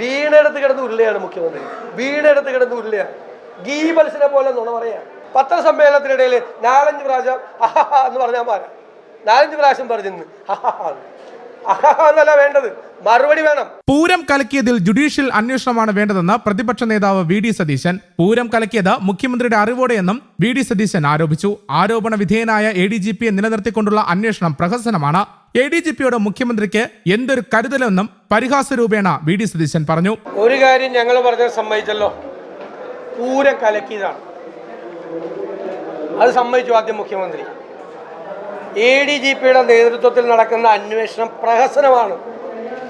വീണെടുത്ത് കിടന്ന് ഉരുളയാണ് മുഖ്യമന്ത്രി. വീണെടുത്ത് കിടന്ന് ഉരുളയാണ്. ഗീബൽസിനെ പോലെ നുണ പറയാ. പത്രസമ്മേളനത്തിനിടയിൽ നാലഞ്ച് പ്രാവശ്യം എന്ന് പറഞ്ഞാൽ പോരാ. നാലഞ്ച് പ്രാവശ്യം പറഞ്ഞിരുന്നു. അഹഹ വേണ്ടത്. മറുപടി വേണം. പൂരം കലക്കിയതിൽ ജുഡീഷ്യൽ അന്വേഷണമാണ് വേണ്ടതെന്ന് പ്രതിപക്ഷ നേതാവ് വി ഡി സതീശൻ. പൂരം കലക്കിയത് മുഖ്യമന്ത്രിയുടെ അറിവോടെയെന്നും വി ഡി സതീശൻ ആരോപിച്ചു. ആരോപണ വിധേയനായ എ ഡി ജി പിയെ നിലനിർത്തിക്കൊണ്ടുള്ള അന്വേഷണം പ്രഹസനമാണ്. എ ഡി ജി പിയോട് മുഖ്യമന്ത്രിക്ക് എന്തൊരു കരുതലെന്നും പരിഹാസ രൂപേണ വി ഡി സതീശൻ പറഞ്ഞു. ഒരു കാര്യം ഞങ്ങൾ പറഞ്ഞത് സമ്മതിച്ചല്ലോ. പൂരം കലക്കിയതാണ്. അത് സമ്മതിച്ചു ആദ്യം മുഖ്യമന്ത്രി. എ ഡി ജി പിയുടെ നേതൃത്വത്തിൽ നടക്കുന്ന അന്വേഷണം പ്രഹസനമാണ്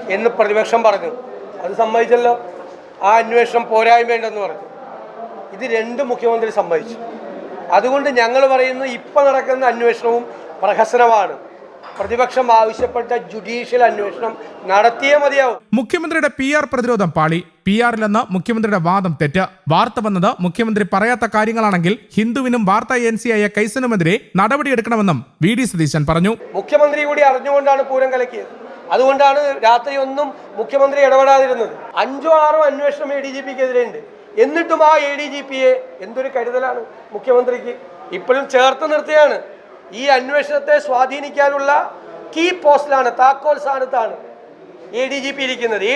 എന്ന് പ്രതിപക്ഷം പറഞ്ഞു. അത് സമ്മതിച്ചല്ലോ. ആ അന്വേഷണം പോരായ്മയുണ്ടെന്ന് പറഞ്ഞു. ഇത് രണ്ട് മുഖ്യമന്ത്രി സമ്മതിച്ചു. അതുകൊണ്ട് ഞങ്ങൾ പറയുന്നു ഇപ്പം നടക്കുന്ന അന്വേഷണവും പ്രഹസനമാണ്. പ്രതിപക്ഷം ആവശ്യപ്പെട്ട ജുഡീഷ്യൽ അന്വേഷണം നടത്തിയേ മതിയാവും. മുഖ്യമന്ത്രിയുടെ പി ആർ പ്രതിരോധം പാളി. പി ആറിലെന്ന് മുഖ്യമന്ത്രിയുടെ വാദം തെറ്റ്. വാർത്ത വന്നത് മുഖ്യമന്ത്രി പറയാത്ത കാര്യങ്ങളാണെങ്കിൽ ഹിന്ദുവിനും വാർത്താ ഏജൻസിയായ കൈസനുമെതിരെ നടപടിയെടുക്കണമെന്നും വി ഡി സതീശൻ പറഞ്ഞു. മുഖ്യമന്ത്രി കൂടി അറിഞ്ഞുകൊണ്ടാണ് പൂരം കലക്കിയത്. അതുകൊണ്ടാണ് രാത്രി ഒന്നും മുഖ്യമന്ത്രി ഇടപെടാതിരുന്നത്. അഞ്ചോ ആറോ അന്വേഷണം എ ഡി ജി പിക്ക് എതിരെയുണ്ട് എന്നിട്ടും ആ എ ഡി ജി പിയെ എന്തൊരു കരുതലാണ് മുഖ്യമന്ത്രിക്ക്. ഇപ്പോഴും ചേർത്ത് നിർത്തുകയാണ്. ഈ അന്വേഷണത്തെ സ്വാധീനിക്കാനുള്ള കീ പോസ്റ്റിലാണ് താക്കോൽ സ്ഥാനത്താണ് എ ഡി ജി പി ഇരിക്കുന്നത്. ഈ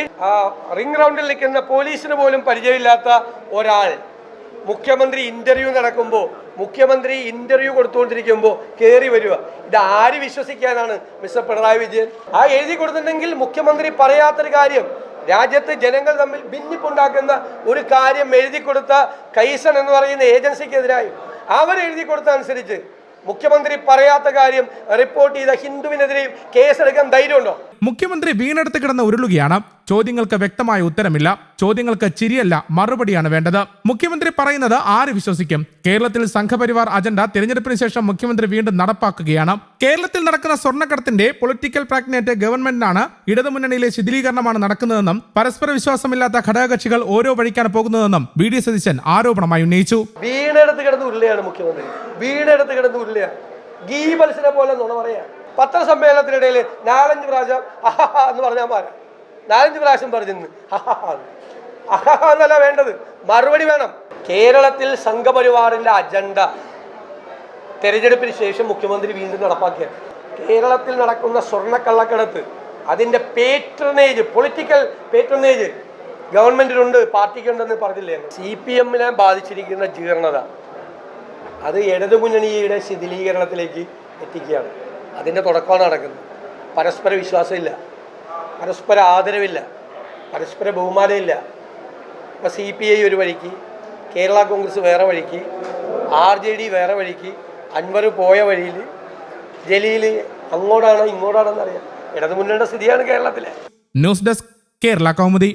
റിംഗ് റൗണ്ടിൽ നിൽക്കുന്ന പോലീസിന് പോലും പരിചയമില്ലാത്ത ഒരാൾ മുഖ്യമന്ത്രി ഇന്റർവ്യൂ നടക്കുമ്പോൾ മുഖ്യമന്ത്രി ഇന്റർവ്യൂ കൊടുത്തുകൊണ്ടിരിക്കുമ്പോൾ കയറി വരിക. ഇത് ആര് വിശ്വസിക്കാനാണ് മിസ്റ്റർ പിണറായി വിജയൻ? ആ എഴുതി കൊടുത്തിട്ടുണ്ടെങ്കിൽ മുഖ്യമന്ത്രി പറയാത്തൊരു കാര്യം രാജ്യത്ത് ജനങ്ങൾ തമ്മിൽ ഭിന്നിപ്പുണ്ടാക്കുന്ന ഒരു കാര്യം എഴുതി കൊടുത്ത കൈസൺ എന്ന് പറയുന്ന ഏജൻസിക്കെതിരായി. അവർ എഴുതി കൊടുത്ത അനുസരിച്ച് മുഖ്യമന്ത്രി പറയാത്ത കാര്യം റിപ്പോർട്ട് ചെയ്ത ഹിന്ദുവിനെതിരെയും കേസെടുക്കാൻ ധൈര്യമുണ്ടോ? മുഖ്യമന്ത്രി വീണെടുത്ത് കിടന്ന് ഉരുളുകയാണ്. ചോദ്യങ്ങൾക്ക് വ്യക്തമായ ഉത്തരമില്ല ചോദ്യങ്ങൾക്ക് ചിരിയല്ല മറുപടിയാണ് വേണ്ടത്. മുഖ്യമന്ത്രി പറയുന്നത് ആര് വിശ്വസിക്കും? കേരളത്തിൽ സംഘപരിവാർ അജണ്ട തിരഞ്ഞെടുപ്പിന് ശേഷം മുഖ്യമന്ത്രി വീണ്ടും നടപ്പാക്കുകയാണ്. കേരളത്തിൽ നടക്കുന്ന സ്വർണക്കടത്തിന്റെ പൊളിറ്റിക്കൽ പ്രാഗ്നേറ്റ് ഗവൺമെന്റിനാണ് ഇടതുമുന്നണിയിലെ ശിഥിലീകരണമാണ് നടക്കുന്നതെന്നും പരസ്പര വിശ്വാസമില്ലാത്ത ഘടകകക്ഷികൾ ഓരോ വഴിക്കാണ് പോകുന്നതെന്നും ബി ഡി സതീശൻ ആരോപണമായി ഉന്നയിച്ചു. വീണെടുത്ത് കിടന്ന് ഉരുളയാണ് മുഖ്യമന്ത്രി. വീണെടുത്ത് കിടന്ന് ഉരുളയാണ്. മത്സരം പോലെ പറയാ. പത്രസമ്മേളനത്തിനിടയിൽ നാലഞ്ച് പ്രാവശ്യം എന്ന് പറഞ്ഞാൽ പോരാ. നാലഞ്ച് പ്രാവശ്യം പറഞ്ഞു അഹഹ അഹഹ എന്നല്ല വേണ്ടത്. മറുപടി വേണം. കേരളത്തിൽ സംഘപരിവാറിന്റെ അജണ്ട. തെരഞ്ഞെടുപ്പിന് ശേഷം മുഖ്യമന്ത്രി വീണ്ടും നടപ്പാക്കിയ കേരളത്തിൽ നടക്കുന്ന സ്വർണക്കള്ളക്കടത്ത്. അതിന്റെ പേട്രണേജ് പൊളിറ്റിക്കൽ പേട്രണേജ് ഗവൺമെന്റിനുണ്ട് പാർട്ടിക്കുണ്ടെന്ന് പറഞ്ഞില്ലേ? സി പി എമ്മിനെ ബാധിച്ചിരിക്കുന്ന ജീർണത. അത് ഇടതുമുന്നണിയുടെ ശിഥിലീകരണത്തിലേക്ക് എത്തിക്കുകയാണ്. അതിന്റെ തുടക്കമാണ് നടക്കുന്നത്. പരസ്പര വിശ്വാസമില്ല. പരസ്പര ആദരവില്ല പരസ്പര ബഹുമാനമില്ല. ഇപ്പോൾ സി പി ഐ ഒരു വഴിക്ക് കേരള കോൺഗ്രസ് വേറെ വഴിക്ക് ആർ ജെ ഡി വേറെ വഴിക്ക് അൻവർ പോയ വഴിയിൽ ജലീൽ അങ്ങോട്ടാണോ ഇങ്ങോട്ടാണോ എന്നറിയാം. ഇടതുമുന്നണിയുടെ സ്ഥിതിയാണ് കേരളത്തിലെ. News desk Kerala Kaumudi.